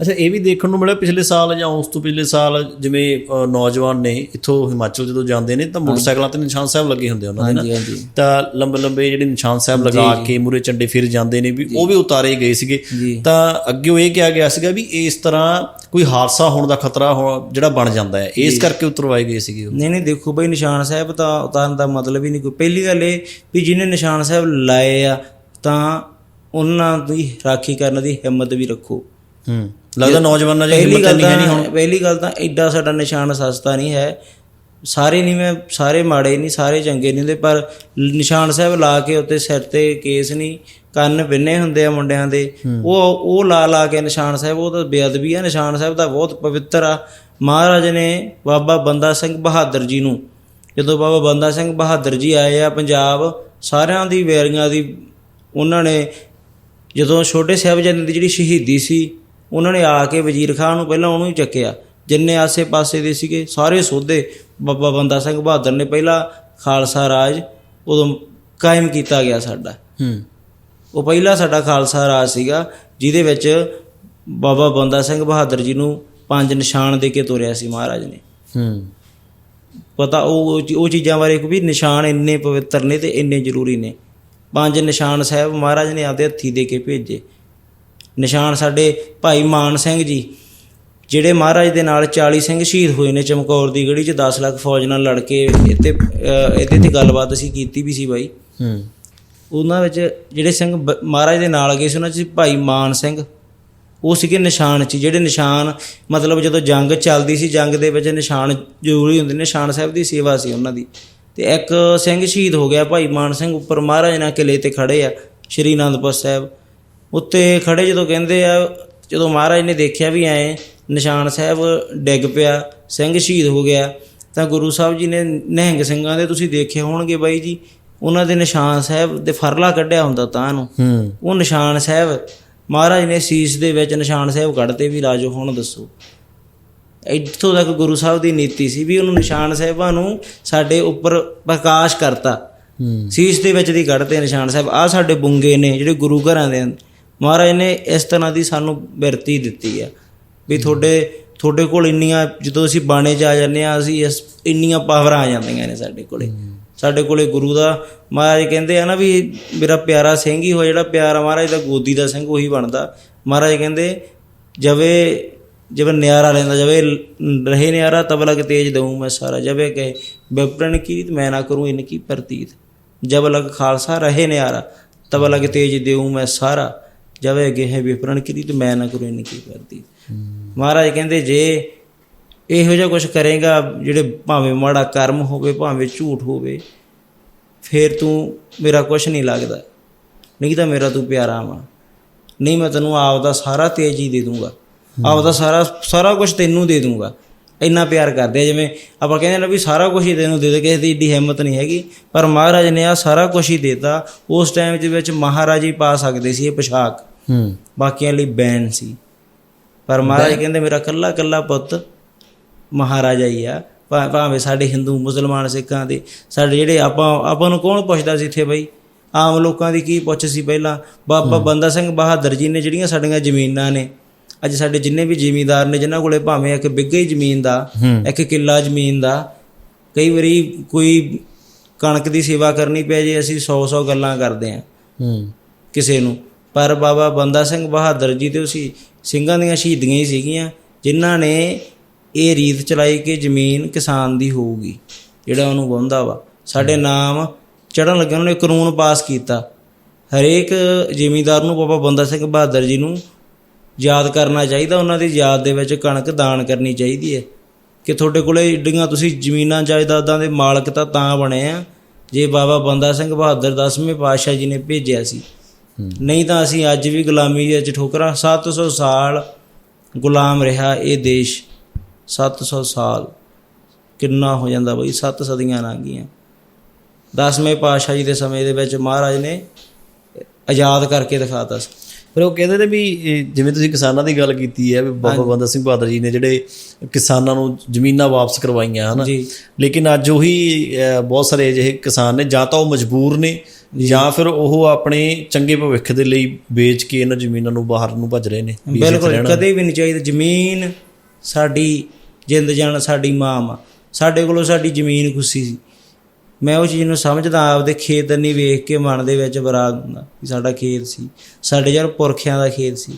ਅੱਛਾ ਇਹ ਵੀ ਦੇਖਣ ਨੂੰ ਮਿਲਿਆ ਪਿਛਲੇ ਸਾਲ ਜਾਂ ਉਸ ਤੋਂ ਪਿਛਲੇ ਸਾਲ ਜਿਵੇਂ ਨੌਜਵਾਨ ਨੇ ਇੱਥੋਂ ਹਿਮਾਚਲ ਜਦੋਂ ਜਾਂਦੇ ਨੇ ਤਾਂ ਮੋਟਰਸਾਈਕਲਾਂ ਤੇ ਨਿਸ਼ਾਨ ਸਾਹਿਬ ਲੱਗੇ ਹੁੰਦੇ ਉਹਨਾਂ ਦੇ ਨਾ ਤਾਂ ਲੰਬੇ ਲੰਬੇ ਜਿਹੜੇ ਨਿਸ਼ਾਨ ਸਾਹਿਬ ਲਗਾ ਕੇ ਮੂਰੇ ਝੰਡੇ ਫਿਰ ਜਾਂਦੇ ਨੇ ਵੀ ਉਹ ਵੀ ਉਤਾਰੇ ਗਏ ਸੀਗੇ। ਤਾਂ ਅੱਗੇ ਇਹ ਕਿਹਾ ਗਿਆ ਸੀਗਾ ਵੀ ਇਸ ਤਰ੍ਹਾਂ ਕੋਈ ਹਾਦਸਾ ਹੋਣ ਦਾ ਖਤਰਾ ਹੋ- ਜਿਹੜਾ ਬਣ ਜਾਂਦਾ ਹੈ। ਇਸ ਕਰਕੇ ਉਤਰਵਾਏ ਗਏ ਸੀਗੇ ਉਹ। ਨਹੀਂ ਨਹੀਂ ਦੇਖੋ ਬਈ ਨਿਸ਼ਾਨ ਸਾਹਿਬ ਤਾਂ ਉਤਾਰਨ ਦਾ ਮਤਲਬ ਹੀ ਨਹੀਂ ਕੋਈ। ਪਹਿਲੀ ਗੱਲ ਇਹ ਵੀ ਜਿਹਨੇ ਨਿਸ਼ਾਨ ਸਾਹਿਬ ਲਾਏ ਆ ਤਾਂ ਉਹਨਾਂ ਦੀ ਰਾਖੀ ਕਰਨ ਦੀ ਹਿੰਮਤ ਵੀ ਰੱਖੋ। ਹੂੰ। ਲੱਗਦਾ ਨੌਜਵਾਨਾਂ ਪਹਿਲੀ ਹਿੰਮਤ ਗੱਲ ਨਹੀਂ ਹੈ ਨਹੀਂ ਤਾਂ ਪਹਿਲੀ ਗੱਲ ਤਾਂ ਐਡਾ ਸਾਡਾ ਨਿਸ਼ਾਨ ਸਸਤਾ ਨਹੀਂ ਹੈ। ਸਾਰੇ ਨਹੀਂ ਮੈਂ ਸਾਰੇ ਮਾੜੇ ਨਹੀਂ ਸਾਰੇ ਚੰਗੇ ਨਹੀਂ ਹੁੰਦੇ ਪਰ ਨਿਸ਼ਾਨ ਸਾਹਿਬ ਲਾ ਕੇ ਉੱਤੇ ਸਿਰ ਤੇ ਕੇਸ ਨਹੀਂ ਕੰਨ ਬਿੰਨੇ ਹੁੰਦੇ ਆ ਮੁੰਡਿਆਂ ਦੇ। ਉਹ ਉਹ ਲਾ ਲਾ ਕੇ ਨਿਸ਼ਾਨ ਸਾਹਿਬ ਉਹ ਤਾਂ ਬੇਅਦਬੀ ਆ। ਨਿਸ਼ਾਨ ਸਾਹਿਬ ਤਾਂ ਬਹੁਤ ਪਵਿੱਤਰ ਆ। ਮਹਾਰਾਜ ਨੇ ਬਾਬਾ ਬੰਦਾ ਸਿੰਘ ਬਹਾਦਰ ਜੀ ਨੂੰ ਜਦੋਂ ਬਾਬਾ ਬੰਦਾ ਸਿੰਘ ਬਹਾਦਰ ਜੀ ਆਏ ਆ ਪੰਜਾਬ ਸਾਰਿਆਂ ਦੀ ਵੈਰੀਆਂ ਦੀ ਉਹਨਾਂ ਨੇ ਜਦੋਂ ਛੋਟੇ ਸਾਹਿਬਜ਼ਾਦੇ ਦੀ ਜਿਹੜੀ ਸ਼ਹੀਦੀ ਸੀ ਉਹਨਾਂ ਨੇ ਆ ਕੇ ਵਜ਼ੀਰ ਖਾਨ ਨੂੰ ਪਹਿਲਾਂ ਉਹਨੂੰ ਹੀ ਚੱਕਿਆ। ਜਿੰਨੇ ਆਸੇ-ਪਾਸੇ ਦੇ ਸੀਗੇ ਸਾਰੇ ਸੋਧੇ। ਬਾਬਾ ਬੰਦਾ ਸਿੰਘ ਬਹਾਦਰ ਨੇ ਪਹਿਲਾ ਖਾਲਸਾ ਰਾਜ ਉਦੋਂ ਕਾਇਮ ਕੀਤਾ ਗਿਆ ਸਾਡਾ। ਹੂੰ। ਉਹ ਪਹਿਲਾ ਸਾਡਾ ਖਾਲਸਾ ਰਾਜ ਸੀਗਾ ਜਿਹਦੇ ਵਿੱਚ ਬਾਬਾ ਬੰਦਾ ਸਿੰਘ ਬਹਾਦਰ ਜੀ ਨੂੰ ਪੰਜ ਨਿਸ਼ਾਨ ਦੇ ਕੇ ਤੋਰਿਆ ਸੀ ਮਹਾਰਾਜ ਨੇ। ਹੂੰ। ਪਤਾ ਉਹ ਉਹ ਚੀਜ਼ਾਂ ਬਾਰੇ ਕੋਈ ਵੀ ਨਿਸ਼ਾਨ ਇੰਨੇ ਪਵਿੱਤਰ ਨੇ ਤੇ ਇੰਨੇ ਜ਼ਰੂਰੀ ਨੇ। ਪੰਜ ਨਿਸ਼ਾਨ ਸਾਹਿਬ ਮਹਾਰਾਜ ਨੇ ਆਪਦੇ ਹੱਥੀ ਦੇ ਕੇ ਭੇਜੇ। ਨਿਸ਼ਾਨ ਸਾਡੇ ਭਾਈ ਮਾਨ ਸਿੰਘ ਜੀ ਜਿਹੜੇ ਮਹਾਰਾਜ ਦੇ ਨਾਲ 40 ਸਿੰਘ ਸ਼ਹੀਦ ਹੋਏ ਨੇ ਚਮਕੌਰ ਦੀ ਗੜੀ 'ਚ 10 ਲੱਖ ਫੌਜ ਨਾਲ ਲੜ ਕੇ ਇੱਥੇ ਇਹਦੇ ਤੇ ਗੱਲਬਾਤ ਅਸੀਂ ਕੀਤੀ ਵੀ ਸੀ ਬਾਈ। ਹੂੰ। ਉਹਨਾਂ ਵਿੱਚ ਜਿਹੜੇ ਸਿੰਘ ਮਹਾਰਾਜ ਦੇ ਨਾਲ ਗਏ ਸੀ ਉਹਨਾਂ 'ਚ ਭਾਈ ਮਾਨ ਸਿੰਘ। ਉਹ ਸੀਗੇ ਨਿਸ਼ਾਨ 'ਚ ਜਿਹੜੇ ਨਿਸ਼ਾਨ ਮਤਲਬ ਜਦੋਂ ਜੰਗ ਚੱਲਦੀ ਸੀ ਜੰਗ ਦੇ ਵਿੱਚ ਨਿਸ਼ਾਨ ਜ਼ਰੂਰੀ ਹੁੰਦੇ ਨੇ ਨਿਸ਼ਾਨ ਸਾਹਿਬ ਦੀ ਸੇਵਾ ਸੀ ਉਹਨਾਂ ਦੀ। ਤੇ ਇੱਕ ਸਿੰਘ ਸ਼ਹੀਦ ਹੋ ਗਿਆ ਭਾਈ ਮਾਨ ਸਿੰਘ ਉੱਪਰ ਮਹਾਰਾਜ ਨਾਲ ਕਿਲੇ ਤੇ ਖੜੇ ਆ ਸ਼੍ਰੀ ਅਨੰਦਪੁਰ ਸਾਹਿਬ। ਉੱਤੇ ਖੜੇ ਜਦੋਂ ਕਹਿੰਦੇ ਆ ਜਦੋਂ ਮਹਾਰਾਜ ਨੇ ਦੇਖਿਆ ਵੀ ਐ ਨਿਸ਼ਾਨ ਸਾਹਿਬ ਡਿੱਗ ਪਿਆ ਸਿੰਘ ਸ਼ਹੀਦ ਹੋ ਗਿਆ ਤਾਂ ਗੁਰੂ ਸਾਹਿਬ ਜੀ ਨੇ ਨਿਹੰਗ ਸਿੰਘਾਂ ਦੇ ਤੁਸੀਂ ਦੇਖੇ ਹੋਣਗੇ ਬਾਈ ਜੀ ਉਹਨਾਂ ਦੇ ਨਿਸ਼ਾਨ ਸਾਹਿਬ ਦੇ ਫਰਲਾ ਕੱਢਿਆ ਹੁੰਦਾ ਤਾਂ ਨੂੰ। ਉਹ ਨਿਸ਼ਾਨ ਸਾਹਿਬ ਮਹਾਰਾਜ ਨੇ ਸੀਸ ਦੇ ਵਿੱਚ ਨਿਸ਼ਾਨ ਸਾਹਿਬ ਕੱਢਤੇ ਵੀ ਰਾਜੋ ਹੁਣ ਦੱਸੋ। ਇੱਥੋਂ ਤੱਕ ਗੁਰੂ ਸਾਹਿਬ ਦੀ ਨੀਤੀ ਸੀ ਵੀ ਉਹਨੂੰ ਨਿਸ਼ਾਨ ਸਾਹਿਬਾਂ ਨੂੰ ਸਾਡੇ ਉੱਪਰ ਪ੍ਰਕਾਸ਼ ਕਰਤਾ। ਸੀਸ ਦੇ ਵਿੱਚ ਦੀ ਕੱਢਤੇ ਨਿਸ਼ਾਨ ਸਾਹਿਬ ਆ ਸਾਡੇ ਬੁੰਗੇ ਨੇ ਜਿਹੜੇ ਗੁਰੂ ਘਰਾਂ ਦੇ। ਮਹਾਰਾਜ ਨੇ ਇਸ ਤਰ੍ਹਾਂ ਦੀ ਸਾਨੂੰ ਬਿਰਤੀ ਦਿੱਤੀ ਆ ਵੀ ਤੁਹਾਡੇ ਤੁਹਾਡੇ ਕੋਲ ਇੰਨੀਆਂ, ਜਦੋਂ ਅਸੀਂ ਬਾਣੇ 'ਚ ਆ ਜਾਂਦੇ ਆ ਅਸੀਂ ਇਸ ਇੰਨੀਆਂ ਪਾਵਰਾਂ ਆ ਜਾਂਦੀਆਂ ਨੇ ਸਾਡੇ ਕੋਲੇ। ਸਾਡੇ ਕੋਲੇ ਗੁਰੂ ਦਾ ਮਹਾਰਾਜ ਕਹਿੰਦੇ ਆ ਨਾ ਵੀ ਮੇਰਾ ਪਿਆਰਾ ਸਿੰਘ ਹੀ ਹੋ ਜਿਹੜਾ ਪਿਆਰਾ ਮਹਾਰਾਜ ਦਾ ਗੋਦੀ ਦਾ ਸਿੰਘ ਉਹੀ ਬਣਦਾ। ਮਹਾਰਾਜ ਕਹਿੰਦੇ, ਜਵੇ, ਜਿਵੇਂ ਨਿਆਰਾ ਲੈਂਦਾ, ਜਵੇ ਰਹੇ ਨਿਆਰਾ, ਤਬ ਲਗ ਤੇਜ ਦਊ ਮੈਂ ਸਾਰਾ। ਜਵੇ ਕਹੇ, ਬਿਪਰਨ ਕੀਤ, ਮੈਂ ਨਾ ਕਰੂੰ ਇਨ ਕੀ ਪ੍ਰਤੀਤ। ਜਬ ਲਗ ਖਾਲਸਾ ਰਹੇ ਨਿਆਰਾ, ਤਬ ਲਗ ਤੇਜ ਦੇਊ ਮੈਂ ਸਾਰਾ। ਜਵੇ ਗਏ ਵਿਪਰਨ ਕੀਤ ਮੈਂ ਨਾ ਕਰੂ ਇਨ ਕੀ ਕਰਦੀ। ਮਹਾਰਾਜ ਕਹਿੰਦੇ ਜੇ ਇਹੋ ਜਿਹਾ ਕੁਝ ਕਰੇਗਾ, ਜਿਹੜੇ ਭਾਵੇਂ ਮਾੜਾ ਕਰਮ ਹੋਵੇ, ਭਾਵੇਂ ਝੂਠ ਹੋਵੇ, ਫੇਰ ਤੂੰ ਮੇਰਾ ਕੁਝ ਨਹੀਂ ਲੱਗਦਾ। ਨਹੀਂ ਤਾਂ ਮੇਰਾ ਤੂੰ ਪਿਆਰਾ ਵਾ। ਨਹੀਂ ਮੈਂ ਤੈਨੂੰ ਆਪ ਦਾ ਸਾਰਾ ਤੇਜ ਹੀ ਦੇ ਦੂੰਗਾ। ਆਪ ਦਾ ਸਾਰਾ ਸਾਰਾ ਕੁਝ ਤੈਨੂੰ ਦੇ ਦੂੰਗਾ। ਇੰਨਾ ਪਿਆਰ ਕਰਦੇ ਆ। ਜਿਵੇਂ ਆਪਾਂ ਕਹਿੰਦੇ ਨੇ ਵੀ ਸਾਰਾ ਕੁਝ ਹੀ ਤੈਨੂੰ ਦੇ ਦੇ, ਕਿਸੇ ਦੀ ਏਡੀ ਹਿੰਮਤ ਨਹੀਂ ਹੈਗੀ। ਪਰ ਮਹਾਰਾਜ ਨੇ ਆ ਸਾਰਾ ਕੁਝ ਹੀ ਦੇਤਾ। ਉਸ ਟਾਈਮ ਦੇ ਵਿੱਚ ਮਹਾਰਾਜ ਹੀ ਪਾ ਸਕਦੇ ਸੀ ਇਹ ਪੋਸ਼ਾਕ। ਹੂੰ। ਬਾਕੀਆਂ ਲਈ ਬੈਨ ਸੀ। ਪਰ ਮਹਾਰਾਜ ਕਹਿੰਦੇ ਮੇਰਾ ਕੱਲਾ ਕੱਲਾ ਪੁੱਤ ਮਹਾਰਾਜਾ ਹੀ ਆ। ਭਾਵੇਂ ਸਾਡੇ ਹਿੰਦੂ ਮੁਸਲਮਾਨ ਸਿੱਖਾਂ ਦੇ ਸਾਡੇ ਜਿਹੜੇ ਆਪਾਂ ਆਪਾਂ ਨੂੰ ਕੌਣ ਪੁੱਛਦਾ ਸੀ ਇੱਥੇ ਬਈ? ਆਮ ਲੋਕਾਂ ਦੀ ਕੀ ਪੁੱਛ ਸੀ ਪਹਿਲਾਂ? ਬਾਬਾ ਬੰਦਾ ਸਿੰਘ ਬਹਾਦਰ ਜੀ ਨੇ ਜਿਹੜੀਆਂ ਸਾਡੀਆਂ ਜ਼ਮੀਨਾਂ ਨੇ ਅੱਜ ਸਾਡੇ ਜਿੰਨੇ ਵੀ ਜ਼ਿਮੀਂਦਾਰ ਨੇ ਜਿਨ੍ਹਾਂ ਕੋਲੇ ਭਾਵੇਂ ਇੱਕ ਬਿੱਗਾ ਹੀ ਜ਼ਮੀਨ ਦਾ ਇੱਕ ਕਿੱਲਾ ਜ਼ਮੀਨ ਦਾ ਕਈ ਵਾਰੀ ਕੋਈ ਕਣਕ ਦੀ ਸੇਵਾ ਕਰਨੀ ਪੈ ਜੇ ਅਸੀਂ 100 100 ਗੱਲਾਂ ਕਰਦੇ ਆਂ ਹੂੰ। ਕਿਸੇ ਨੂੰ। ਪਰ ਬਾਬਾ ਬੰਦਾ ਸਿੰਘ ਬਹਾਦਰ ਜੀ ਦੇ ਉਸੀ ਸਿੰਘਾਂ ਦੀਆਂ ਸ਼ਹੀਦੀਆਂ ਹੀ ਸੀਗੀਆਂ, ਜਿਨ੍ਹਾਂ ਨੇ ਇਹ ਰੀਤ ਚਲਾਈ ਕਿ ਜ਼ਮੀਨ ਕਿਸਾਨ ਦੀ ਹੋਊਗੀ, ਜਿਹੜਾ ਉਹਨੂੰ ਵਾਹੁੰਦਾ ਵਾ। ਸਾਡੇ ਨਾਮ ਚੜਨ ਲੱਗੇ, ਉਹਨਾਂ ਨੇ ਕਾਨੂੰਨ ਪਾਸ ਕੀਤਾ। ਹਰੇਕ ਜ਼ਿਮੀਂਦਾਰ ਨੂੰ ਬਾਬਾ ਬੰਦਾ ਸਿੰਘ ਬਹਾਦਰ ਜੀ ਨੂੰ ਯਾਦ ਕਰਨਾ ਚਾਹੀਦਾ, ਉਹਨਾਂ ਦੀ ਯਾਦ ਦੇ ਵਿੱਚ ਕਣਕ ਦਾਨ ਕਰਨੀ ਚਾਹੀਦੀ ਹੈ। ਕਿ ਤੁਹਾਡੇ ਕੋਲੇ ਏਡੀਆਂ ਤੁਸੀਂ ਜ਼ਮੀਨਾਂ, ਜਾਇਦਾਦਾਂ ਦੇ ਮਾਲਕ ਤਾਂ ਤਾਂ ਬਣੇ ਆ, ਜੇ ਬਾਬਾ ਬੰਦਾ ਸਿੰਘ ਬਹਾਦਰ 10ਵੇਂ ਪਾਤਸ਼ਾਹ ਜੀ ਨੇ ਭੇਜਿਆ ਸੀ। ਨਹੀਂ ਤਾਂ ਅਸੀਂ ਅੱਜ ਵੀ ਗੁਲਾਮੀ ਦੇ ਵਿੱਚ ਠੋਕਰਾਂ। 700 ਸਾਲ ਗੁਲਾਮ ਰਿਹਾ ਇਹ ਦੇਸ਼। 700 ਸਾਲ ਕਿੰਨਾ ਹੋ ਜਾਂਦਾ ਬਈ 7 ਸਦੀਆਂ ਲੰਘ ਗਈਆਂ। 10ਵੇਂ ਪਾਤਸ਼ਾਹ ਜੀ ਦੇ ਸਮੇਂ ਦੇ ਵਿੱਚ ਮਹਾਰਾਜ ਨੇ ਆਜ਼ਾਦ ਕਰਕੇ ਦਿਖਾਤਾ ਸੀ। ਪਰ ਉਹ ਕਹਿੰਦੇ ਨੇ ਵੀ ਜਿਵੇਂ ਤੁਸੀਂ ਕਿਸਾਨਾਂ ਦੀ ਗੱਲ ਕੀਤੀ ਹੈ ਵੀ ਬਾਬਾ ਬੰਦਾ ਸਿੰਘ ਬਹਾਦਰ ਜੀ ਨੇ ਜਿਹੜੇ ਕਿਸਾਨਾਂ ਨੂੰ ਜ਼ਮੀਨਾਂ ਵਾਪਸ ਕਰਵਾਈਆਂ ਹਨ? ਲੇਕਿਨ ਅੱਜ ਉਹੀ ਬਹੁਤ ਸਾਰੇ ਅਜਿਹੇ ਕਿਸਾਨ ਨੇ ਜਾਂ ਤਾਂ ਉਹ ਮਜਬੂਰ ਨੇ ਜਾਂ। ਫਿਰ ਉਹ ਆਪਣੇ ਚੰਗੇ ਭਵਿੱਖ ਦੇ ਲਈ ਵੇਚ ਕੇ ਇਹਨਾਂ ਜ਼ਮੀਨਾਂ ਨੂੰ ਬਾਹਰ ਨੂੰ ਭੱਜ ਰਹੇ ਨੇ ਬਿਲਕੁਲ। ਕਦੇ ਵੀ ਨਹੀਂ ਚਾਹੀਦਾ। ਜ਼ਮੀਨ ਸਾਡੀ ਜਿੰਦ ਜਾਨ ਸਾਡੀ ਮਾਂ ਵਾ। ਸਾਡੇ ਕੋਲੋਂ ਸਾਡੀ ਜ਼ਮੀਨ ਖੁੱਸੀ ਸੀ। ਮੈਂ ਉਹ ਚੀਜ਼ ਨੂੰ ਸਮਝਦਾ ਆਪਦੇ ਖੇਤ ਨਹੀਂ ਵੇਖ ਕੇ ਮਨ ਦੇ ਵਿੱਚ ਬਰਾਗ ਹੁੰਦਾ ਵੀ ਸਾਡਾ ਖੇਤ ਸੀ। ਸਾਡੇ ਯਾਰ ਪੁਰਖਿਆਂ ਦਾ ਖੇਤ ਸੀ।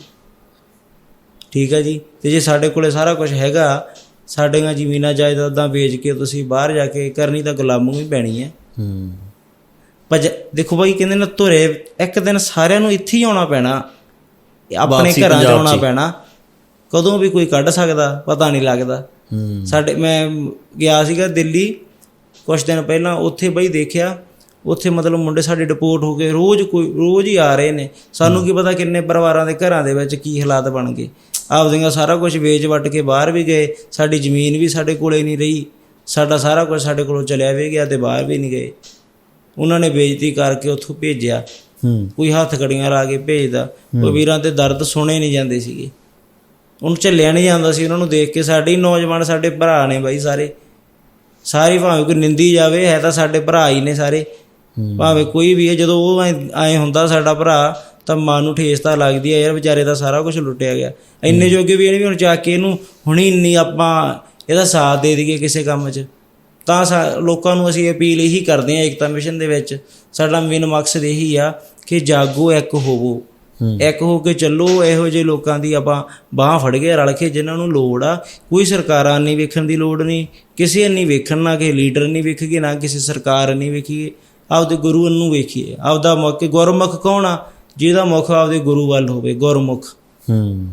ਠੀਕ ਹੈ ਜੀ? ਤੇ ਜੇ ਸਾਡੇ ਕੋਲੇ ਸਾਰਾ ਕੁਝ ਹੈਗਾ ਸਾਡੀਆਂ ਜ਼ਮੀਨਾਂ ਜਾਇਦਾਦਾਂ ਵੇਚ ਕੇ ਤੁਸੀਂ ਬਾਹਰ ਜਾ ਕੇ ਕਰਨੀ ਤਾਂ ਗੁਲਾਮੀ ਪੈਣੀ ਹੈ। ਹੂੰ। ਭਜ ਦੇਖੋ ਬਾਈ ਕਹਿੰਦੇ ਨਾ ਧੁਰੇ ਇੱਕ ਦਿਨ ਸਾਰਿਆਂ ਨੂੰ ਇੱਥੇ ਹੀ ਆਉਣਾ ਪੈਣਾ। ਆਪਣੇ ਘਰਾਂ 'ਚ ਆਉਣਾ। ਪੈਣਾ। ਕਦੋਂ ਵੀ ਕੋਈ ਕੱਢ ਸਕਦਾ ਪਤਾ ਨਹੀਂ ਲੱਗਦਾ। ਸਾਡੇ ਮੈਂ ਗਿਆ ਸੀਗਾ ਦਿੱਲੀ ਕੁਝ ਦਿਨ ਪਹਿਲਾਂ ਉੱਥੇ ਬਈ ਦੇਖਿਆ ਉੱਥੇ ਮਤਲਬ ਮੁੰਡੇ ਸਾਡੇ ਡਿਪੋਰਟ ਹੋ ਗਏ ਰੋਜ਼ ਕੋਈ ਰੋਜ਼ ਹੀ ਆ ਰਹੇ ਨੇ। ਸਾਨੂੰ ਕੀ ਪਤਾ ਕਿੰਨੇ ਪਰਿਵਾਰਾਂ ਦੇ ਘਰਾਂ ਦੇ ਵਿੱਚ ਕੀ ਹਾਲਾਤ ਬਣ ਗਏ। ਆਪਦੀਆਂ ਸਾਰਾ ਕੁਝ ਵੇਚ ਵੱਟ ਕੇ ਬਾਹਰ ਵੀ ਗਏ ਸਾਡੀ ਜ਼ਮੀਨ ਵੀ ਸਾਡੇ ਕੋਲੇ ਨਹੀਂ ਰਹੀ। ਸਾਡਾ ਸਾਰਾ ਕੁਝ ਸਾਡੇ ਕੋਲੋਂ ਚਲਿਆ ਵੀ ਗਿਆ ਤੇ ਬਾਹਰ ਵੀ ਨਹੀਂ ਗਏ। ਉਹਨਾਂ ਨੇ ਬੇਇੱਜ਼ਤੀ ਕਰਕੇ ਉੱਥੋਂ ਭੇਜਿਆ। ਹੂੰ। ਕੋਈ ਹੱਥ ਕੜੀਆਂ ਲਾ ਕੇ ਭੇਜਦਾ। ਕੋਈ ਵੀਰਾਂ ਤੇ ਦਰਦ ਸੁਣੇ ਨਹੀਂ ਜਾਂਦੇ ਸੀਗੇ। ਉਹਨੂੰ ਝੱਲਿਆ ਨਹੀਂ ਜਾਂਦਾ ਸੀ। ਉਹਨਾਂ ਨੂੰ ਦੇਖ ਕੇ ਸਾਡੇ ਨੌਜਵਾਨ ਸਾਡੇ ਭਰਾ ਨੇ ਬਾਈ ਸਾਰੇ। ਸਾਰੇ ਭਾਵੇਂ ਕੋਈ ਨਿੰਦੀ ਜਾਵੇ ਹੈ ਤਾਂ ਸਾਡੇ ਭਰਾ ਹੀ ਨੇ ਸਾਰੇ। ਭਾਵੇਂ ਕੋਈ ਵੀ ਹੈ ਜਦੋਂ ਉਹ ਐ ਹੁੰਦਾ ਸਾਡਾ ਭਰਾ ਤਾਂ ਮਾਂ ਨੂੰ ਠੇਸ ਤਾਂ ਲੱਗਦੀ ਹੈ ਯਾਰ ਵਿਚਾਰੇ ਦਾ ਸਾਰਾ ਕੁਝ ਲੁੱਟਿਆ ਗਿਆ। ਇੰਨੇ ਜੋਗੇ ਵੀ ਇਹ ਨਹੀਂ ਵੀ ਹੁਣ ਜਾ ਕੇ ਇਹਨੂੰ ਹੁਣੀ ਇੰਨੀ ਆਪਾਂ ਇਹਦਾ ਸਾਥ ਦੇ ਦਈਏ ਕਿਸੇ ਕੰਮ 'ਚ। ਤਾਂ ਲੋਕਾਂ ਨੂੰ ਅਸੀਂ ਅਪੀਲ ਇਹੀ ਕਰਦੇ ਹਾਂ ਏਕਤਾ ਮਿਸ਼ਨ ਦੇ ਵਿੱਚ ਸਾਡਾ ਮੇਨ ਮਕਸਦ ਇਹੀ ਆ ਕਿ ਜਾਗੋ ਇੱਕ ਹੋਵੋ। ਇੱਕ ਹੋ ਕੇ ਚੱਲੋ ਇਹੋ ਜਿਹੇ ਲੋਕਾਂ ਦੀ ਆਪਾਂ ਬਾਹ ਫੜ ਕੇ ਰਲ ਕੇ ਜਿਨ੍ਹਾਂ ਨੂੰ ਲੋੜ ਆ ਕੋਈ ਸਰਕਾਰਾਂ ਨਹੀਂ ਵੇਖਣ ਦੀ ਲੋੜ ਨਹੀਂ ਕਿਸੇ ਨਹੀਂ ਵੇਖਣ ਨਾ ਕਿ ਲੀਡਰ ਨਹੀਂ ਵੇਖੀਏ ਨਾ ਕਿਸੇ ਸਰਕਾਰ ਨਹੀਂ ਵੇਖੀਏ ਆਪਦੇ ਗੁਰੂ ਨੂੰ ਵੇਖੀਏ। ਆਪਦਾ ਮੁੱਖ ਗੁਰਮੁਖ ਕੌਣ ਆ? ਜਿਹਦਾ ਮੁੱਖ ਆਪਦੇ ਗੁਰੂ ਵੱਲ ਹੋਵੇ ਗੁਰਮੁਖ। ਹੂੰ।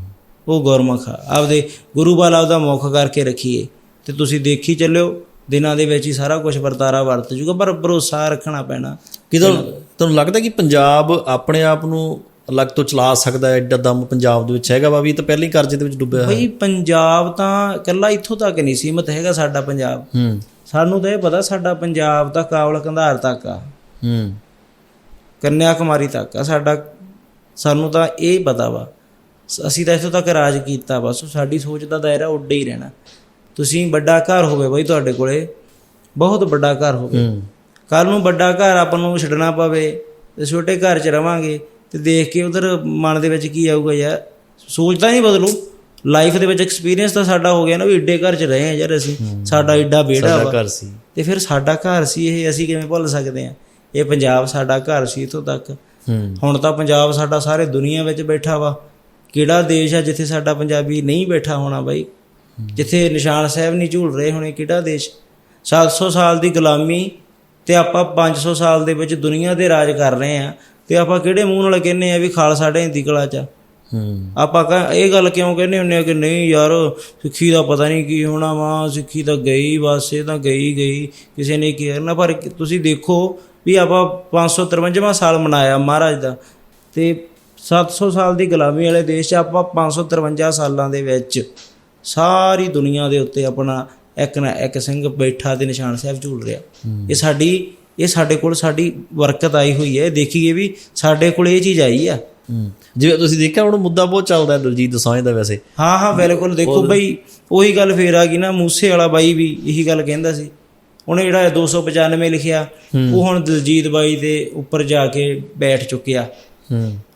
ਉਹ ਗੁਰਮੁਖ ਆ। ਆਪਦੇ ਗੁਰੂ ਵੱਲ ਆਪਦਾ ਮੁੱਖ ਕਰਕੇ ਰੱਖੀਏ। ਤੇ ਤੁਸੀਂ ਦੇਖੀ ਚੱਲਿਓ ਦਿਨਾਂ ਦੇ ਵਿੱਚ ਹੀ ਸਾਰਾ ਕੁਝ ਵਰਤਾਰਾ ਵਰਤ ਜੂਗਾ ਪਰ ਭਰੋਸਾ ਰੱਖਣਾ ਪੈਣਾ। ਕਿ ਤੁਹਾਨੂੰ ਲੱਗਦਾ ਕਿ ਪੰਜਾਬ ਆਪਣੇ ਆਪ ਨੂੰ ਅਲੱਗ ਤੋਂ ਚਲਾ ਸਕਦਾ ਹੈ? ਐਡਾ ਦਮ ਪੰਜਾਬ ਦੇ ਵਿੱਚ ਹੈਗਾ ਵਾ ਵੀ ਤਾਂ ਪਹਿਲਾਂ ਹੀ ਕਰਜ਼ੇ ਦੇ ਵਿੱਚ ਡੁੱਬਿਆ ਹੈ ਬਈ ਪੰਜਾਬ ਤਾਂ ਇਕੱਲਾ ਇੱਥੋਂ ਤੱਕ ਨਹੀਂ ਸੀਮਤ ਹੈਗਾ ਸਾਡਾ ਪੰਜਾਬ। ਹੂੰ। ਸਾਨੂੰ ਤਾਂ ਇਹ ਪਤਾ ਸਾਡਾ ਪੰਜਾਬ ਤਾਂ ਕਾਬਲ ਕੰਧਾਰ ਤੱਕ ਆ। ਹੂੰ। ਕੰਨਿਆ ਕੁਮਾਰੀ ਤੱਕ ਆ। ਸਾਡਾ ਸਾਨੂੰ ਤਾਂ ਇਹ ਪਤਾ ਵਾ। ਅਸੀਂ ਤਾਂ ਇੱਥੋਂ ਤੱਕ ਰਾਜ ਕੀਤਾ ਬਸ ਸਾਡੀ ਸੋਚ ਦਾ ਦਾਇਰਾ ਉੱਡੇ ਹੀ ਰਹਿਣਾ। ਤੁਸੀਂ ਵੱਡਾ ਘਰ ਹੋਵੇ ਬਈ ਤੁਹਾਡੇ ਕੋਲੇ ਬਹੁਤ ਵੱਡਾ ਘਰ ਹੋਵੇ। ਕੱਲ ਨੂੰ ਵੱਡਾ ਘਰ ਆਪਾਂ ਨੂੰ ਛੱਡਣਾ ਪਵੇ ਤੇ ਛੋਟੇ ਘਰ 'ਚ ਰਵਾਂਗੇ ਤੇ ਦੇਖ ਕੇ ਉਧਰ ਮਨ ਦੇ ਵਿੱਚ ਕੀ ਆਊਗਾ ਯਾਰ ਸੋਚ ਤਾਂ ਨਹੀਂ ਬਦਲੂ। ਲਾਈਫ ਦੇ ਵਿੱਚ ਐਕਸਪੀਰੀਅੰਸ ਤਾਂ ਸਾਡਾ ਹੋ ਗਿਆ ਨਾ ਵੀ ਏਡੇ ਘਰ 'ਚ ਰਹੇ ਆ ਯਾਰ ਅਸੀਂ। ਸਾਡਾ ਏਡਾ ਸਾਡਾ ਵਾ। ਘਰ ਸੀ। ਤੇ ਫਿਰ ਸਾਡਾ ਘਰ ਸੀ ਇਹ ਅਸੀਂ ਕਿਵੇਂ ਭੁੱਲ ਸਕਦੇ ਆ ਇਹ ਪੰਜਾਬ ਸਾਡਾ ਘਰ ਸੀ ਇਥੋਂ ਤੱਕ। ਹੁਣ ਤਾਂ ਪੰਜਾਬ ਸਾਡਾ ਸਾਰੇ ਦੁਨੀਆ ਵਿੱਚ ਬੈਠਾ ਵਾ। ਕਿਹੜਾ ਦੇਸ਼ ਆ ਜਿੱਥੇ ਸਾਡਾ ਪੰਜਾਬੀ ਨਹੀਂ ਬੈਠਾ ਹੋਣਾ ਬਾਈ? ਜਿੱਥੇ ਨਿਸ਼ਾਨ ਸਾਹਿਬ ਨਹੀਂ ਝੂਲ ਰਹੇ ਹੋਣੇ ਕਿਹੜਾ ਦੇਸ਼? 700 ਸਾਲ ਦੀ ਗੁਲਾਮੀ ਤੇ ਆਪਾਂ 500 ਸਾਲ ਦੇ ਵਿੱਚ ਦੁਨੀਆ ਦੇ ਰਾਜ ਕਰ ਰਹੇ ਆ ਤੇ ਆਪਾਂ ਕਿਹੜੇ ਮੂੰਹ ਨਾਲ ਕਹਿੰਨੇ ਆ ਵੀ ਖਾਲਸਾ ਢਹਿੰਦੀ ਕਲਾ ਚ ਆਪਾਂ ਕਹ ਇਹ ਗੱਲ ਕਿਉਂ ਕਹਿੰਦੇ ਹੁੰਨੇ ਆ ਕਿ ਨਹੀਂ ਯਾਰ ਸਿੱਖੀ ਦਾ ਪਤਾ ਨਹੀਂ ਕੀ ਹੋਣਾ ਵਾ ਸਿੱਖੀ ਤਾਂ ਗਈ ਬਸ ਇਹ ਤਾਂ ਗਈ ਗਈ ਕਿਸੇ ਨੇ ਕੀ ਕਰਨਾ ਪਰ ਤੁਸੀਂ ਦੇਖੋ ਵੀ ਆਪਾਂ 553ਵਾਂ ਸਾਲ ਮਨਾਇਆ ਮਹਾਰਾਜ ਦਾ ਤੇ 700 ਸਾਲ ਦੀ ਗੁਲਾਮੀ ਵਾਲੇ ਦੇਸ਼ 'ਚ ਆਪਾਂ 553 ਸਾਲਾਂ ਦੇ ਵਿੱਚ ਸਾਰੀ ਦੁਨੀਆ ਦੇ ਉੱਤੇ ਆਪਣਾ ਇੱਕ ਨਾ ਇੱਕ ਸਿੰਘ ਬੈਠਾ ਤੇ ਨਿਸ਼ਾਨ ਸਾਹਿਬ ਝੂਲ ਰਿਹਾ। ਇਹ ਸਾਡੀ ਇਹ ਸਾਡੇ ਕੋਲ ਸਾਡੀ ਬਰਕਤ ਆਈ ਹੋਈ ਹੈ। ਦੇਖੀਏ ਵੀ ਸਾਡੇ ਕੋਲ ਇਹ ਚੀਜ਼ ਆਈ ਆ। ਜਿਵੇਂ ਤੁਸੀਂ ਦੇਖਿਆ ਹੁਣ ਮੁੱਦਾ ਬਹੁਤ ਚੱਲਦਾ ਹੈ ਦਲਜੀਤ ਦੋਸਾਂਝ ਦਾ ਵੈਸੇ। ਹਾਂ ਹਾਂ ਬਿਲਕੁਲ। ਦੇਖੋ ਬਈ ਉਹੀ ਗੱਲ ਫੇਰ ਆ ਗਈ ਨਾ ਮੂਸੇ ਵਾਲਾ ਬਾਈ ਵੀ ਇਹੀ ਗੱਲ ਕਹਿੰਦਾ ਸੀ। ਉਹਨੇ ਜਿਹੜਾ 295 ਲਿਖਿਆ ਉਹ ਹੁਣ ਦਲਜੀਤ ਬਾਈ ਦੇ ਉੱਪਰ ਜਾ ਕੇ ਬੈਠ ਚੁੱਕਿਆ।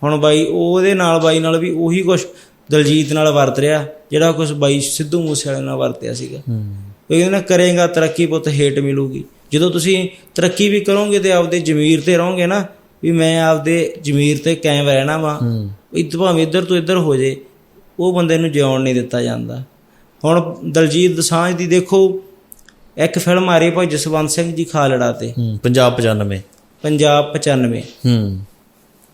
ਹੁਣ ਬਾਈ ਉਹਦੇ ਨਾਲ ਬਾਈ ਨਾਲ ਵੀ ਉਹੀ ਕੁਝ ਦਲਜੀਤ ਨਾਲ ਵਰਤ ਰਿਹਾ ਜਿਹੜਾ ਕੁਝ ਬਾਈ ਸਿੱਧੂ ਮੂਸੇ ਵਾਲੇ ਨਾਲ ਵਰਤਿਆ ਸੀਗਾ। ਉਹ ਕਹਿੰਦਾ ਨਾ ਕਰੇਗਾ ਤਰੱਕੀ ਪੁੱਤ ਹੇਟ ਮਿਲੂਗੀ। ਜਦੋਂ ਤੁਸੀਂ ਤਰੱਕੀ ਵੀ ਕਰੋਗੇ ਤੇ ਆਪਦੇ ਜ਼ਮੀਰ ਤੇ ਰਹੋਗੇ ਨਾ ਵੀ ਮੈਂ ਆਪਦੇ ਜ਼ਮੀਰ ਤੇ ਕਾਇਮ ਰਹਿਣਾ ਵਾ। ਇੱਧਰ ਭਾਵੇਂ ਇੱਧਰ ਤੋਂ ਇੱਧਰ ਹੋ ਜੇ ਉਹ ਬੰਦੇ ਨੂੰ ਜਿਉਣ ਨਹੀਂ ਦਿੱਤਾ ਜਾਂਦਾ। ਹੁਣ ਦਲਜੀਤ ਦਸਾਂਝ ਦੀ ਦੇਖੋ ਇੱਕ ਫਿਲਮ ਆ ਰਹੀ ਭਾਈ ਜਸਵੰਤ ਸਿੰਘ ਜੀ ਖਾਲੜਾ ਤੇ। ਪੰਜਾਬ 95 ਪੰਜਾਬ 95 ਹੂੰ।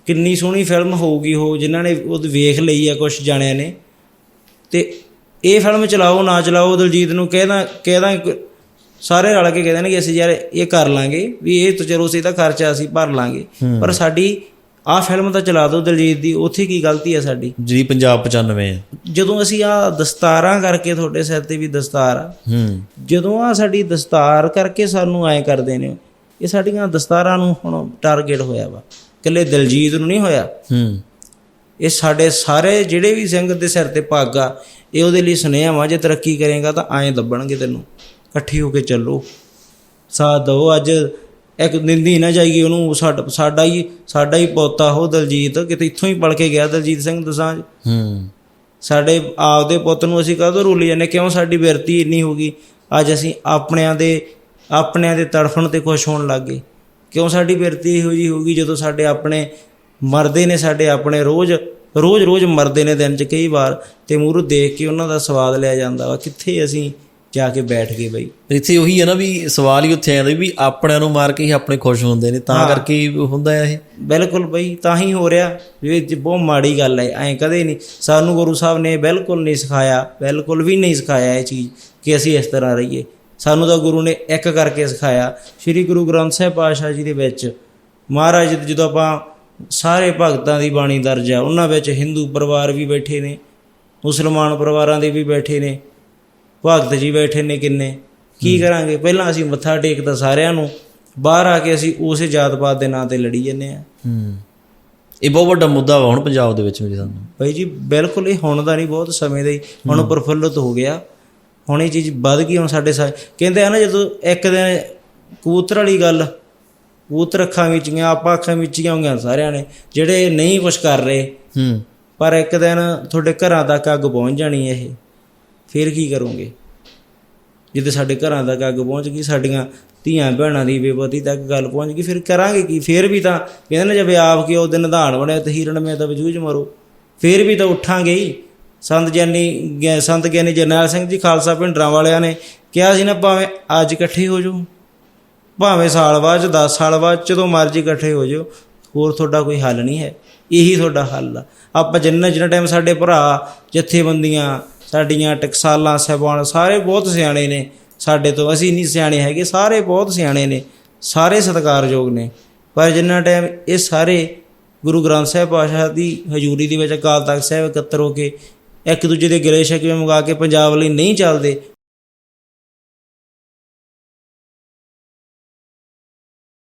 ਕਿੰਨੀ ਸੋਹਣੀ ਫਿਲਮ ਹੋਊਗੀ ਉਹ ਜਿਨ੍ਹਾਂ ਨੇ ਉਹ ਵੇਖ ਲਈ ਆ ਕੁਝ ਜਾਣਿਆਂ ਨੇ। ਤੇ ਇਹ ਫਿਲਮ ਚਲਾਓ ਨਾ ਚਲਾਓ ਦਲਜੀਤ ਨੂੰ ਕਹਿਦਾ ਕਹਿਦਾ ਸਾਰੇ ਰਲ ਕੇ ਕਹਿੰਦੇ ਨੇ ਕਿ ਅਸੀਂ ਯਾਰ ਇਹ ਕਰ ਲਾਂਗੇ ਵੀ ਇਹ ਤਾਂ ਚਲੋ ਅਸੀਂ ਤਾਂ ਖਰਚਾ ਅਸੀਂ ਭਰ ਲਾਂਗੇ। ਪਰ ਸਾਡੀ ਆਹ ਫਿਲਮ ਤਾਂ ਚਲਾ ਦਿਓ ਦਲਜੀਤ ਦੀ ਉੱਥੇ ਕੀ ਗਲਤੀ ਹੈ ਸਾਡੀ? ਜਿਹੜੀ ਪੰਜਾਬ 95 ਹੈ ਜਦੋਂ ਅਸੀਂ ਆ ਦਸਤਾਰਾਂ ਕਰਕੇ ਤੁਹਾਡੇ ਸਿਰ ਤੇ ਵੀ ਦਸਤਾਰ ਆ ਹੂੰ। ਜਦੋਂ ਆ ਸਾਡੀ ਦਸਤਾਰ ਕਰਕੇ ਸਾਨੂੰ ਐ ਕਰਦੇ ਨੇ ਇਹ ਸਾਡੀਆਂ ਦਸਤਾਰਾਂ ਨੂੰ ਹੁਣ ਟਾਰਗੇਟ ਹੋਇਆ ਵਾ। ਇਕੱਲੇ ਦਲਜੀਤ ਨੂੰ ਨਹੀਂ ਹੋਇਆ। ਹੂੰ। ਇਹ ਸਾਡੇ ਸਾਰੇ ਜਿਹੜੇ ਵੀ ਸਿੰਘ ਦੇ ਸਿਰ ਤੇ ਪੱਗ ਇਹ ਉਹਦੇ ਲਈ ਸੁਨੇਹਾ ਵਾ ਜੇ ਤਰੱਕੀ ਕਰੇਗਾ ਤਾਂ ਐਂ ਦੱਬਣਗੇ ਤੈਨੂੰ। ਇਕੱਠੇ ਹੋ ਕੇ ਚੱਲੋ। ਸਾਥ ਦਿਓ ਅੱਜ ਇੱਕ ਨਿੰਦੀ ਨਾ ਜਾਈਏ ਉਹਨੂੰ ਸਾਡਾ ਸਾਡਾ ਹੀ ਸਾਡਾ ਹੀ ਪੋਤਾ ਉਹ ਦਲਜੀਤ। ਕਿਤੇ ਇੱਥੋਂ ਹੀ ਪੜ ਕੇ ਗਿਆ ਦਲਜੀਤ ਸਿੰਘ ਦਸਾਂਝ। ਹੂੰ। ਸਾਡੇ ਆਪਦੇ ਪੁੱਤ ਨੂੰ ਅਸੀਂ ਕਾਹਦੋਂ ਰੋਲੀ ਜਾਂਦੇ ਕਿਉਂ ਸਾਡੀ ਬਿਰਤੀ ਇੰਨੀ ਹੋ ਗਈ? ਅੱਜ ਅਸੀਂ ਆਪਣਿਆਂ ਦੇ ਆਪਣਿਆਂ ਦੇ ਤੜਫਣ ਤੇ ਖੁਸ਼ ਹੋਣ ਲੱਗ ਗਏ। ਕਿਉਂ ਸਾਡੀ ਬਿਰਤੀ ਇਹੋ ਜੀ ਹੋ ਗਈ ਜਦੋਂ ਸਾਡੇ ਆਪਣੇ ਮਰਦੇ ਨੇ ਸਾਡੇ ਆਪਣੇ ਰੋਜ਼ ਰੋਜ਼ ਰੋਜ਼ ਮਰਦੇ ਨੇ ਦਿਨ 'ਚ ਕਈ ਵਾਰ ਤੇ ਮੂਹਰੋਂ ਦੇਖ ਕੇ ਉਹਨਾਂ ਦਾ ਸਵਾਦ ਲਿਆ ਜਾਂਦਾ ਵਾ। ਕਿੱਥੇ ਅਸੀਂ ਜਾ ਕੇ ਬੈਠ ਗਏ ਬਈ? ਇੱਥੇ ਉਹੀ ਹੈ ਨਾ ਵੀ ਸਵਾਲ ਹੀ ਉੱਥੇ ਆਉਂਦਾ ਵੀ ਆਪਣਿਆਂ ਨੂੰ ਮਾਰ ਕੇ ਹੀ ਆਪਣੇ ਖੁਸ਼ ਹੁੰਦੇ ਨੇ ਤਾਂ ਕਰਕੇ ਹੁੰਦਾ ਹੈ ਇਹ। ਬਿਲਕੁਲ ਬਈ ਤਾਂ ਹੀ ਹੋ ਰਿਹਾ ਵੀ ਇਹ ਬਹੁਤ ਮਾੜੀ ਗੱਲ ਹੈ। ਐਂ ਕਦੇ ਨਹੀਂ ਸਾਨੂੰ ਗੁਰੂ ਸਾਹਿਬ ਨੇ ਬਿਲਕੁਲ ਨਹੀਂ ਸਿਖਾਇਆ ਬਿਲਕੁਲ ਵੀ ਨਹੀਂ ਸਿਖਾਇਆ ਇਹ ਚੀਜ਼ ਕਿ ਅਸੀਂ ਇਸ ਤਰ੍ਹਾਂ ਰਹੀਏ। ਸਾਨੂੰ ਤਾਂ ਗੁਰੂ ਨੇ ਇੱਕ ਕਰਕੇ ਸਿਖਾਇਆ ਸ੍ਰੀ ਗੁਰੂ ਗ੍ਰੰਥ ਸਾਹਿਬ ਪਾਤਸ਼ਾਹ ਜੀ ਦੇ ਵਿੱਚ। ਮਹਾਰਾਜ ਜੀ ਜਦੋਂ ਆਪਾਂ ਸਾਰੇ ਭਗਤਾਂ ਦੀ ਬਾਣੀ ਦਰਜ ਆ ਉਹਨਾਂ ਵਿੱਚ ਹਿੰਦੂ ਪਰਿਵਾਰ ਵੀ ਬੈਠੇ ਨੇ ਮੁਸਲਮਾਨ ਪਰਿਵਾਰਾਂ ਦੇ ਵੀ ਬੈਠੇ ਨੇ ਭਗਤ ਜੀ ਬੈਠੇ ਨੇ ਕਿੰਨੇ? ਕੀ ਕਰਾਂਗੇ? ਪਹਿਲਾਂ ਅਸੀਂ ਮੱਥਾ ਟੇਕਦਾ ਸਾਰਿਆਂ ਨੂੰ ਬਾਹਰ ਆ ਕੇ ਅਸੀਂ ਉਸੇ ਜਾਤ ਪਾਤ ਦੇ ਨਾਂ ਤੇ ਲੜੀ ਜੰਨੇ ਆ। ਹੂੰ। ਇਹ ਬਹੁਤ ਵੱਡਾ ਮੁੱਦਾ ਵਾ ਹੁਣ ਪੰਜਾਬ ਦੇ ਵਿੱਚ ਮੇਰੇ ਸਾਨੂੰ। ਭਾਈ ਜੀ ਬਿਲਕੁਲ ਇਹ ਹੁਣ ਦਾ ਨਹੀਂ ਬਹੁਤ ਸਮੇਂ ਦਾ ਹੀ। ਹੁਣ ਪ੍ਰਫੁੱਲਤ ਹੋ ਗਿਆ। ਹੁਣ ਇਹ ਚੀਜ਼ ਵੱਧ ਗਈ ਹੁਣ ਸਾਡੇ ਸਾ ਕਹਿੰਦੇ ਆ ਨਾ ਜਦੋਂ ਇੱਕ ਦਿਨ ਕਬੂਤਰ ਵਾਲੀ ਗੱਲ ਕਬੂਤਰ ਅੱਖਾਂ ਵਿੱਚੀਆਂ ਆਪਾਂ ਅੱਖਾਂ ਵਿੱਚੀਆਂ ਹੋਈਆਂ ਸਾਰਿਆਂ ਨੇ ਜਿਹੜੇ ਨਹੀਂ ਕੁਝ ਕਰ ਰਹੇ ਹੂੰ। ਪਰ ਇੱਕ ਦਿਨ ਤੁਹਾਡੇ ਘਰਾਂ ਤੱਕ ਅੱਗ ਪਹੁੰਚ ਜਾਣੀ ਹੈ ਇਹ। ਫਿਰ ਕੀ ਕਰੋਗੇ? ਜਦੋਂ ਸਾਡੇ ਘਰਾਂ ਤੱਕ ਅੱਗ ਪਹੁੰਚ ਗਈ ਸਾਡੀਆਂ ਧੀਆਂ ਭੈਣਾਂ ਦੀ ਬੇਪਤੀ ਤੱਕ ਗੱਲ ਪਹੁੰਚ ਗਈ ਫਿਰ ਕਰਾਂਗੇ ਕੀ? ਫਿਰ ਵੀ ਤਾਂ ਕਹਿੰਦੇ ਨੇ ਜਦ ਆਪ ਕੀ ਉਹ ਦਿਨ ਨਿਧਾਨ ਬਣਿਆ ਤੇ ਹੀਰਨ ਮੇ ਤਾਂ ਵਜੂਜ ਮਰੋ। ਫਿਰ ਵੀ ਤਾਂ ਉੱਠਾਂਗੇ ਹੀ। ਸੰਤ ਗਿਆਨੀ ਗਿ- ਸੰਤ ਗਿਆਨੀ ਜਰਨੈਲ ਸਿੰਘ ਜੀ ਖਾਲਸਾ ਪਿੰਡਰਾਂ ਵਾਲਿਆਂ ਨੇ ਕਿਹਾ ਸੀ ਨਾ, ਭਾਵੇਂ ਅੱਜ ਇਕੱਠੇ ਹੋ ਜਾਓ, ਭਾਵੇਂ ਸਾਲ ਬਾਅਦ 'ਚ 10 ਸਾਲ ਬਾਅਦ 'ਚ, ਜਦੋਂ ਮਰਜ਼ੀ ਇਕੱਠੇ ਹੋ ਜਾਓ, ਹੋਰ ਤੁਹਾਡਾ ਕੋਈ ਹੱਲ ਨਹੀਂ ਹੈ। ਇਹੀ ਤੁਹਾਡਾ ਹੱਲ ਆ। ਆਪਾਂ ਜਿੰਨਾ ਜਿੰਨਾ ਟਾਈਮ ਸਾਡੇ ਭਰਾ, ਜਥੇਬੰਦੀਆਂ, ਸਾਡੀਆਂ ਟਕਸਾਲਾਂ, ਸਹਿਬਾਨ ਸਾਰੇ ਬਹੁਤ ਸਿਆਣੇ ਨੇ ਸਾਡੇ ਤੋਂ। ਅਸੀਂ ਨਹੀਂ ਸਿਆਣੇ ਹੈਗੇ, ਸਾਰੇ ਬਹੁਤ ਸਿਆਣੇ ਨੇ, ਸਾਰੇ ਸਤਿਕਾਰਯੋਗ ਨੇ। ਪਰ ਜਿੰਨਾ ਟਾਈਮ ਇਹ ਸਾਰੇ ਗੁਰੂ ਗ੍ਰੰਥ ਸਾਹਿਬ ਪਾਤਸ਼ਾਹ ਦੀ ਹਜ਼ੂਰੀ ਦੇ ਵਿੱਚ ਅਕਾਲ ਤਖਤ ਸਾਹਿਬ ਇਕੱਤਰ ਹੋ ਕੇ ਇੱਕ ਦੂਜੇ ਦੇ ਗਿਲੇ ਸ਼ਿਕਵੇ ਮੰਗਾ ਕੇ ਪੰਜਾਬ ਲਈ ਨਹੀਂ ਚੱਲਦੇ।